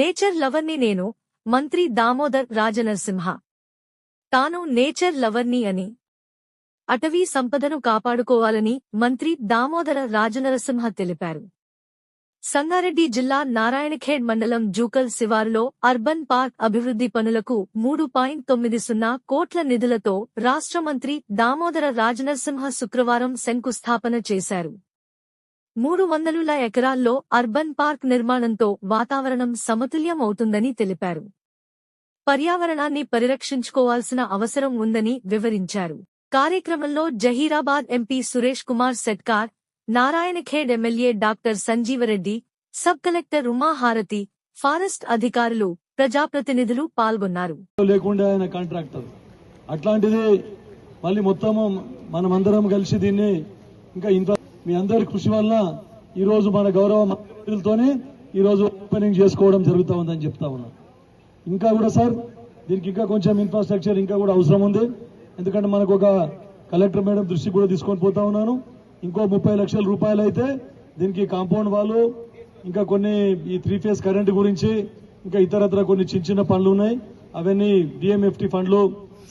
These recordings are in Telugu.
నేచర్ లవర్ని నేను మంత్రి దామోదర్ రాజనరసింహ. తాను నేచర్ లవర్ని అని. అటవీ సంపదను కాపాడుకోవాలని మంత్రి దామోదర రాజనరసింహ తెలిపారు. సంగారెడ్డి జిల్లా నారాయణఖేడ్ మండలం జూకల్ శివారులో అర్బన్ పార్క్ అభివృద్ధి పనులకు మూడు పాయింట్ తొమ్మిది సున్నా కోట్ల నిధులతో రాష్ట్ర మంత్రి దామోదర రాజనరసింహ శుక్రవారం శంకుస్థాపన చేశారు. మూడు వందలుల ఎకరాల్లో అర్బన్ పార్క్ నిర్మాణంతో వాతావరణం సమతుల్యం అవుతుందని తెలిపారు. పర్యావరణాన్ని పరిరక్షించుకోవాల్సిన అవసరం ఉందని వివరించారు. కార్యక్రమంలో Zaheerabad MP Suresh Kumar Shetkar Narayankhed MLA doctor Sanjeeva Reddy sub collector Umaharathi forest అధికారులు ప్రజాప్రతినిధులు పాల్గొన్నారు. లేకుండా ఆయన కాంట్రాక్టర్. అట్లాంటిది మళ్ళీ మొత్తము మనమందరం కలిసి దీన్ని ఇంకా ఇంత మీ అందరి కృషి వల్ల ఈ రోజు మన గౌరవ మంత్రులతోనే ఈ రోజు ఓపెనింగ్ చేసుకోవడం జరుగుతూ ఉందని చెప్తా ఉన్నా. ఇంకా కూడా సార్ దీనికి ఇంకా కొంచెం ఇన్ఫ్రాస్ట్రక్చర్ ఇంకా కూడా అవసరం ఉంది. ఎందుకంటే మనకు ఒక కలెక్టర్ మేడం దృష్టికి కూడా తీసుకొని పోతా ఉన్నాను. ఇంకో ముప్పై లక్షల రూపాయలు అయితే దీనికి కాంపౌండ్ వాళ్ళు ఇంకా కొన్ని ఈ త్రీ ఫేజ్ కరెంట్ గురించి ఇంకా ఇతరత్ర కొన్ని చిన్న చిన్న పనులు ఉన్నాయి. అవన్నీ డిఎంఎఫ్టీ ఫండ్లు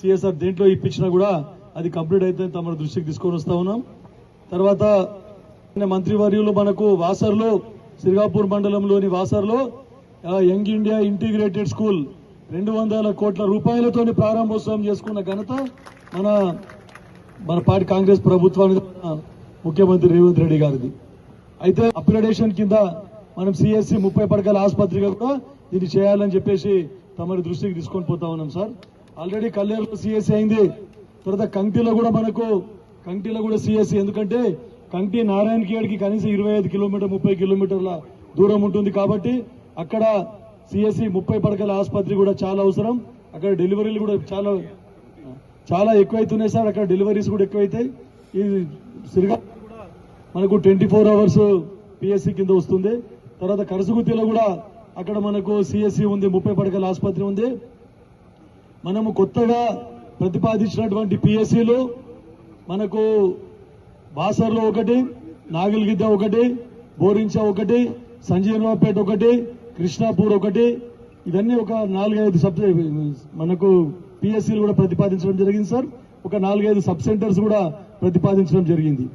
సిఎస్ఆర్ దేంట్లో ఇప్పించినా కూడా అది కంప్లీట్ అయితే తమ దృష్టికి తీసుకొని వస్తా ఉన్నాం. తర్వాత మంత్రివర్యులు మనకు వాసర్లో సిరిగాపూర్ మండలంలోని వాసర్లో యంగ్ ఇండియా ఇంటిగ్రేటెడ్ స్కూల్ రెండు వందల కోట్ల రూపాయలతో ప్రారంభోత్సవం చేసుకున్న ఘనత మన మన పార్టీ కాంగ్రెస్ ప్రభుత్వానికి ముఖ్యమంత్రి రేవంత్ రెడ్డి గారిది. అయితే అప్గ్రేడేషన్ కింద మనం సిఎస్సి ముప్పై పడకల ఆసుపత్రిగా కూడా దీన్ని చేయాలని చెప్పేసి తమరి దృష్టికి తీసుకొని పోతా ఉన్నాం సార్. ఆల్రెడీ కళ్యాణ్లో సిఎస్సి అయింది. తర్వాత కంకిలో కూడా మనకు కంటిలో కూడా సిఎస్సి ఎందుకంటే కంటి నారాయణ గేడ్కి కనీసం ఇరవై ఐదు కిలోమీటర్ ముప్పై కిలోమీటర్ల దూరం ఉంటుంది కాబట్టి అక్కడ సిఎస్సి ముప్పై పడకల ఆసుపత్రి కూడా చాలా అవసరం. అక్కడ డెలివరీలు కూడా చాలా చాలా ఎక్కువైతున్నాయి సార్. అక్కడ డెలివరీస్ కూడా ఎక్కువైతాయి. ఈ సిరిగా మనకు ట్వంటీ ఫోర్ అవర్స్ పిఎస్సి కింద వస్తుంది. తర్వాత కరసుగుత్తిలో కూడా అక్కడ మనకు సిఎస్సి ఉంది ముప్పై పడకల ఆసుపత్రి ఉంది. మనము కొత్తగా ప్రతిపాదించినటువంటి పిఎస్సిలు మనకు బాసర్లో ఒకటి నాగల్గిద్ద ఒకటి బోరించ ఒకటి సంజీవరావుపేట ఒకటి కృష్ణాపూర్ ఒకటి. ఇవన్నీ ఒక నాలుగైదు సబ్ మనకు పిఎస్సీలు కూడా ప్రతిపాదించడం జరిగింది సార్. ఒక నాలుగైదు సబ్ సెంటర్స్ కూడా ప్రతిపాదించడం జరిగింది.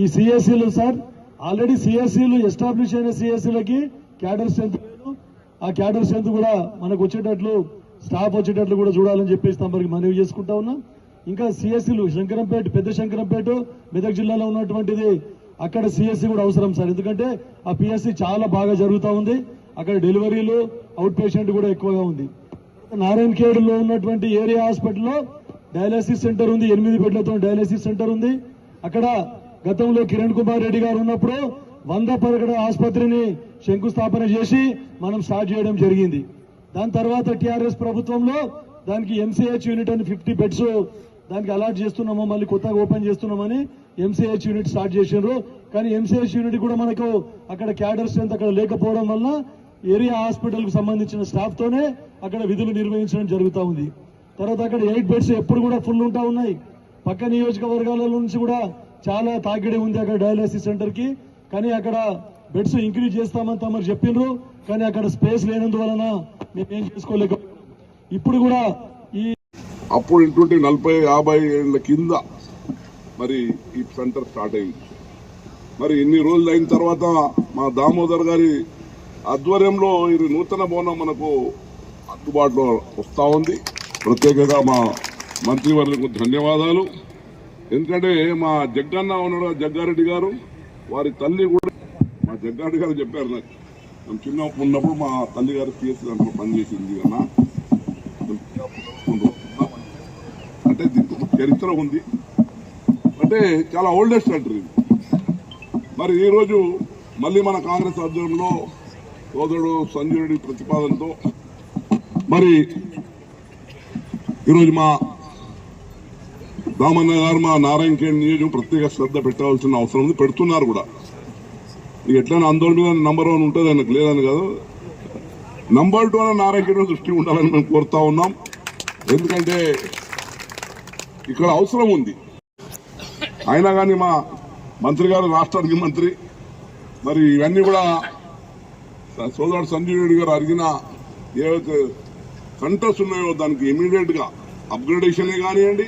ఈ సిఎస్సీలు సార్ ఆల్రెడీ సిఎస్సీలు ఎస్టాబ్లిష్ అయిన సిఎస్సీలకి క్యాడర్ స్ట్రెంత్ ఆ క్యాడర్ స్ట్రెంత్ కూడా మనకు వచ్చేటట్లు స్టాఫ్ వచ్చేటట్లు కూడా చూడాలని చెప్పేసి తమరికి మనవి చేసుకుంటా ఉన్నాం. ఇంకా సిఎస్సీలు శంకరంపేట పెద్ద శంకరంపేట మెదక్ జిల్లాలో ఉన్నటువంటిది. అక్కడ సిఎస్సి కూడా అవసరం సార్. ఎందుకంటే ఆ పిఎస్సి చాలా బాగా జరుగుతూ ఉంది. అక్కడ డెలివరీలు అవుట్ పేషెంట్ కూడా ఎక్కువగా ఉంది. నారాయణ ఖేడ్ ఉన్నటువంటి ఏరియా హాస్పిటల్లో డయాలసిస్ సెంటర్ ఉంది. ఎనిమిది బెడ్లతో డయాలసిస్ సెంటర్ ఉంది. అక్కడ గతంలో కిరణ్ కుమార్ రెడ్డి గారు ఉన్నప్పుడు వంద పరగడ ఆసుపత్రిని శంకుస్థాపన చేసి మనం స్టార్ట్ చేయడం జరిగింది. దాని తర్వాత టిఆర్ఎస్ ప్రభుత్వంలో దానికి ఎంసీహెచ్ యూనిట్ అని ఫిఫ్టీ బెడ్స్ దానికి అలాట్ చేస్తున్నాము మళ్ళీ కొత్తగా ఓపెన్ చేస్తున్నామని ఎంసీహెచ్ యూనిట్ స్టార్ట్ చేసిండ్రు. కానీ ఎంసీహెచ్ యూనిట్ కూడా మనకు అక్కడ క్యాడర్ స్ట్రెంత్ అక్కడ లేకపోవడం వల్ల ఏరియా హాస్పిటల్కు సంబంధించిన స్టాఫ్ తోనే అక్కడ విధులు నిర్వహించడం జరుగుతూ ఉంది. తర్వాత అక్కడ ఎయిట్ బెడ్స్ ఎప్పుడు కూడా ఫుల్ ఉంటా ఉన్నాయి. పక్క నియోజకవర్గాల నుంచి కూడా చాలా తాకిడి ఉంది అక్కడ డయాలసిస్ సెంటర్కి. కానీ అక్కడ బెడ్స్ ఇంక్రీజ్ చేస్తామని తమరు చెప్పిండ్రు. కానీ అక్కడ స్పేస్ లేనందువలన మేమేం చేసుకోలేక ఇప్పుడు కూడా అప్పుడు ఇటువంటి నలభై యాభై ఏళ్ళ కింద మరి ఈ సెంటర్ స్టార్ట్ అయింది. మరి ఇన్ని రోజులు అయిన తర్వాత మా దామోదర్ గారి ఆధ్వర్యంలో ఇది నూతన భవనం మనకు అందుబాటులో వస్తూ ఉంది. ప్రత్యేకంగా మా మంత్రివర్లకు ధన్యవాదాలు. ఎందుకంటే మా జగ్గన్న ఉన్నాడు జగ్గారెడ్డి గారు వారి తల్లి కూడా మా జగ్గారెడ్డి గారు చెప్పారు నాకు. మేము చిన్నప్పుడు ఉన్నప్పుడు మా తల్లి గారు పిఎస్సీ దాంట్లో పనిచేసింది అన్న. అంటే దీనికి ఒక చరిత్ర ఉంది. అంటే చాలా ఓల్డెస్ట్ కంట్రీ మరి ఈరోజు మళ్ళీ మన కాంగ్రెస్ ఆధ్వర్యంలో సోదరుడు సంజయుడి ప్రతిపాదనతో మరి ఈరోజు మా రామన్న గారు మా నారాయణ ఖేడ్ నియోజకం ప్రత్యేక శ్రద్ధ పెట్టాల్సిన అవసరం ఉంది. పెడుతున్నారు కూడా. ఇక అందరి మీద నంబర్ వన్ ఉంటుంది ఆయనకు లేదని కాదు. నంబర్ టూ అన్న నారాయణ ఖేడ్ దృష్టి ఉండాలని మేము కోరుతా ఉన్నాం. ఎందుకంటే ఇక్కడ అవసరం ఉంది. అయినా కానీ మా మంత్రి గారు రాష్ట్రానికి మంత్రి మరి ఇవన్నీ కూడా సోదరుడు సంజీవ్ రెడ్డి గారు అడిగిన ఏవైతే సెంటర్స్ ఉన్నాయో దానికి ఇమీడియట్గా అప్గ్రేడేషన్ కానివ్వండి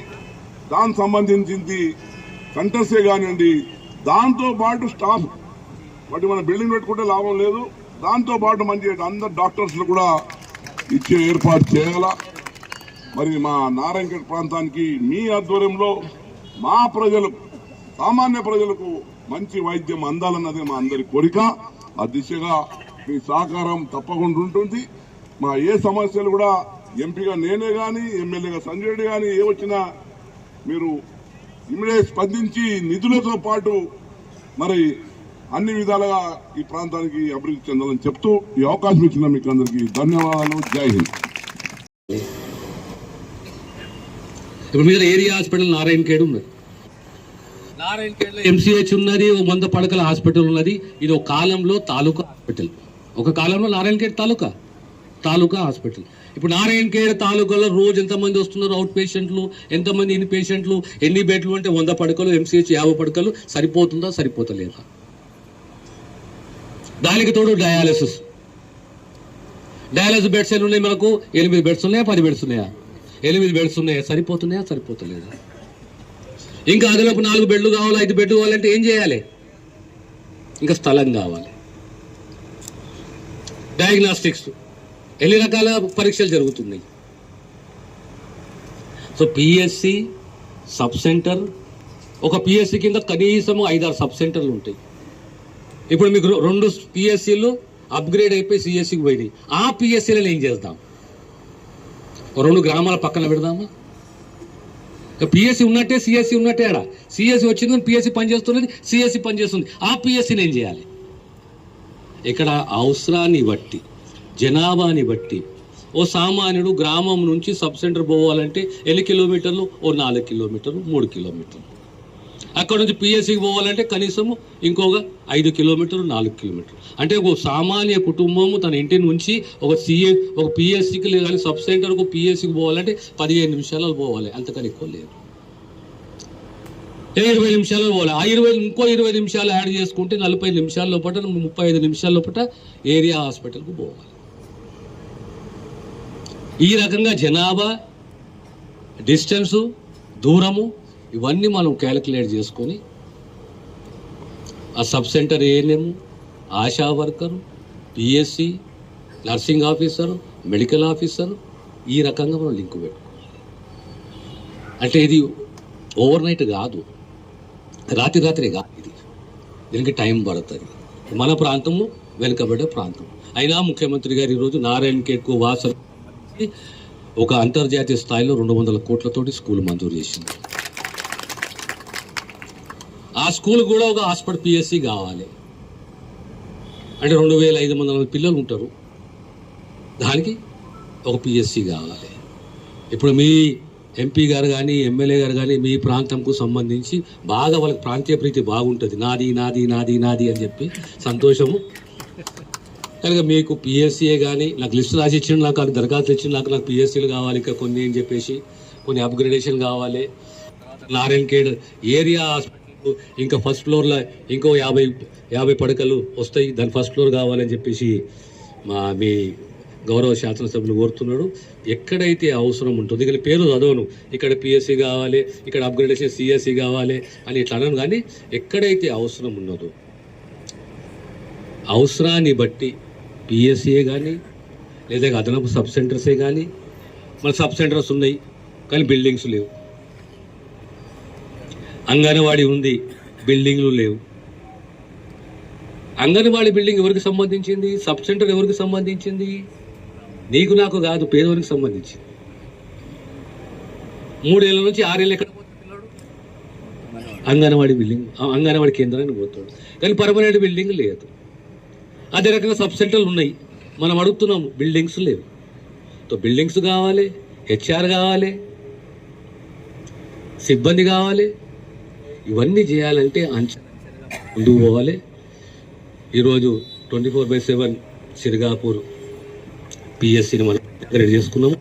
దానికి సంబంధించింది సెంటర్సే కానివ్వండి దాంతో పాటు స్టాఫ్ వాటి మన బిల్డింగ్ పెట్టుకుంటే లాభం లేదు. దాంతో పాటు మంచి అందరు డాక్టర్స్ కూడా ఇచ్చే ఏర్పాటు చేయాలా? మరి మా నారాయణగఢ్ ప్రాంతానికి మీ ఆధ్వర్యంలో మా ప్రజలు సామాన్య ప్రజలకు మంచి వైద్యం అందాలన్నది మా అందరి కోరిక. ఆ దిశగా మీ సహకారం తప్పకుండా ఉంటుంది. మా ఏ సమస్యలు కూడా ఎంపీగా నేనే కానీ ఎమ్మెల్యేగా సంజయ్ రెడ్డి కానీ ఏ వచ్చినా మీరు ఇమిడియట్ స్పందించి నిధులతో పాటు మరి అన్ని విధాలుగా ఈ ప్రాంతానికి అభివృద్ధి చెందాలని చెప్తూ ఈ అవకాశం ఇచ్చిన మీకు అందరికీ ధన్యవాదాలు. జై హింద్. ఇప్పుడు మీద ఏరియా హాస్పిటల్ నారాయణ ఖేడ్ ఉన్నది. నారాయణ ఎంసీహెచ్ ఉన్నది ఓ వంద పడకల హాస్పిటల్ ఉన్నది. ఇది ఒక కాలంలో తాలూకా హాస్పిటల్. ఒక కాలంలో నారాయణ ఖేడ్ తాలూకా? తాలూకా హాస్పిటల్. ఇప్పుడు నారాయణ ఖేడ్ తాలూకాలో రోజు ఎంతమంది వస్తున్నారు అవుట్ పేషెంట్లు? ఎంతమంది ఇన్ పేషెంట్లు? ఎన్ని బెడ్లు అంటే వంద పడకలు ఎంసీహెచ్ యాభై పడకలు? సరిపోతుందా సరిపోతలేదా? దానికి తోడు డయాలసిస్. డయాలసిస్ బెడ్స్ ఎన్ని ఉన్నాయి మనకు? ఎనిమిది బెడ్స్ ఉన్నాయా పది బెడ్స్ ఉన్నాయా? ఎనిమిది బెడ్స్ ఉన్నాయా? సరిపోతున్నాయా? సరిపోతలేదా? ఇంకా అదనపు నాలుగు బెడ్లు కావాలి? ఐదు బెడ్లు కావాలంటే ఏం చేయాలి? ఇంకా స్థలం కావాలి. డయాగ్నాస్టిక్స్ ఎన్ని రకాల పరీక్షలు జరుగుతున్నాయి? సో పిఎస్సి సబ్ సెంటర్ ఒక పిఎస్సి కింద కనీసం ఐదారు సబ్ సెంటర్లు ఉంటాయి. ఇప్పుడు మీకు రెండు పిఎస్సీలు అప్గ్రేడ్ అయిపోయి సిఎస్సికి పోయినాయి. ఆ పిఎస్సీలను ఏం చేద్దాం? రెండు గ్రామాల పక్కన పెడదామా? పిఎస్సి ఉన్నట్టే సిఎస్సి ఉన్నట్టే ఆడ. సిఎస్సి వచ్చింది పిఎస్సి పనిచేస్తున్నది సిఎస్సి పనిచేస్తుంది ఆ పిఎస్సిని ఏం చేయాలి. ఇక్కడ అవసరాన్ని బట్టి జనాభాని బట్టి ఓ సామాన్యుడు గ్రామం నుంచి సబ్ సెంటర్ పోవాలంటే ఎన్ని కిలోమీటర్లు? ఓ నాలుగు కిలోమీటర్లు మూడు కిలోమీటర్లు. అక్కడ నుంచి పిఎస్సికి పోవాలంటే కనీసం ఇంకొక ఐదు కిలోమీటర్లు నాలుగు కిలోమీటర్లు. అంటే ఒక సామాన్య కుటుంబము తన ఇంటి నుంచి ఒక సిఏ ఒక పిఎస్సికి కానీ సబ్ సెంటర్కు పిఎస్సికి పోవాలంటే పదిహేను నిమిషాలలో పోవాలి. అంతకని ఎక్కువ లేదు. ఇరవై నిమిషాల్లో పోవాలి? ఆ ఇరవై ఇంకో ఇరవై నిమిషాలు యాడ్ చేసుకుంటే నలభై నిమిషాల లోపల ముప్పై ఐదు నిమిషాల లోపల ఏరియా హాస్పిటల్కు పోవాలి. ఈ రకంగా జనాభా డిస్టెన్సు దూరము ఇవన్నీ మనం క్యాలిక్యులేట్ చేసుకొని ఆ sub centre ANM ASHA worker PSC nursing officer medical officer ఈ రకంగా మనం లింక్ పెట్టుకోవాలి. అంటే ఇది ఓవర్ నైట్ కాదు. రాత్రి రాత్రి కాదు ఇది. దీనికి టైం పడుతుంది. మన ప్రాంతము వెనుకబడే ప్రాంతం. అయినా ముఖ్యమంత్రి గారు ఈరోజు నారాయణ కేట్కు వాసన ఒక అంతర్జాతీయ స్థాయిలో రెండు వందల కోట్లతోటి స్కూల్ మంజూరు చేసింది. ఆ స్కూల్ కూడా ఒక హాస్పిటల్ పిఎస్సి కావాలి. అంటే రెండు వేల ఐదు వందల మంది పిల్లలు ఉంటారు. దానికి ఒక పిఎస్సి కావాలి. ఇప్పుడు మీ ఎంపీ గారు కానీ ఎమ్మెల్యే గారు కానీ మీ ప్రాంతంకు సంబంధించి బాగా వాళ్ళకి ప్రాంతీయ ప్రీతి బాగుంటుంది. నాది నాది నాది నాది అని చెప్పి సంతోషము. కనుక మీకు పిఎస్సీఏ కానీ నాకు లిస్ట్ రాసి ఇచ్చిండు నాకు నాకు దరఖాస్తు ఇచ్చిన నాకు నాకు పిఎస్సీలు కావాలి ఇంకా కొన్ని అని చెప్పేసి కొన్ని అప్గ్రేడేషన్ కావాలి. నారాయణ కేడ్ ఏరియా హాస్పిటల్ ఇంకా ఫస్ట్ ఫ్లోర్లో ఇంకో యాభై యాభై పడకలు వస్తాయి. దాని ఫస్ట్ ఫ్లోర్ కావాలని చెప్పేసి మా మీ గౌరవ శాసనసభ్యులు కోరుతున్నాడు. ఎక్కడైతే అవసరం ఉంటుందో ఇక్కడ పేరు చదవను. ఇక్కడ పిఎస్సి కావాలి ఇక్కడ అప్గ్రేడేషన్ సిఎస్సి కావాలి అని ఇట్లా అనను కానీ ఎక్కడైతే అవసరం ఉన్నదో అవసరాన్ని బట్టి పిఎస్సీఏ కానీ లేదా అదనపు సబ్ సెంటర్సే కానీ మన సబ్ సెంటర్స్ ఉన్నాయి కానీ బిల్డింగ్స్ లేవు. అంగన్వాడీ ఉంది బిల్డింగ్లు లేవు. అంగన్వాడీ బిల్డింగ్ ఎవరికి సంబంధించింది? సబ్ సెంటర్ ఎవరికి సంబంధించింది? నీకు నాకు కాదు పేదవారికి సంబంధించింది. మూడేళ్ళ నుంచి ఆరేళ్ళు ఎక్కడ పోతాడు అంగన్వాడీ బిల్డింగ్ అంగన్వాడీ కేంద్రానికి పోతాడు. కానీ పర్మనెంట్ బిల్డింగ్ లేదు. అదే రకంగా సబ్ సెంటర్లు ఉన్నాయి. మనం అడుగుతున్నాము బిల్డింగ్స్ లేవు. తో బిల్డింగ్స్ కావాలి హెచ్ఆర్ కావాలి సిబ్బంది కావాలి ఇవన్నీ చేయాలంటే అంచ ముందుకు పోవాలి. ఈరోజు twenty four by seven Sirigapur పిఎస్సిని మనం రెడీ చేసుకున్నాము.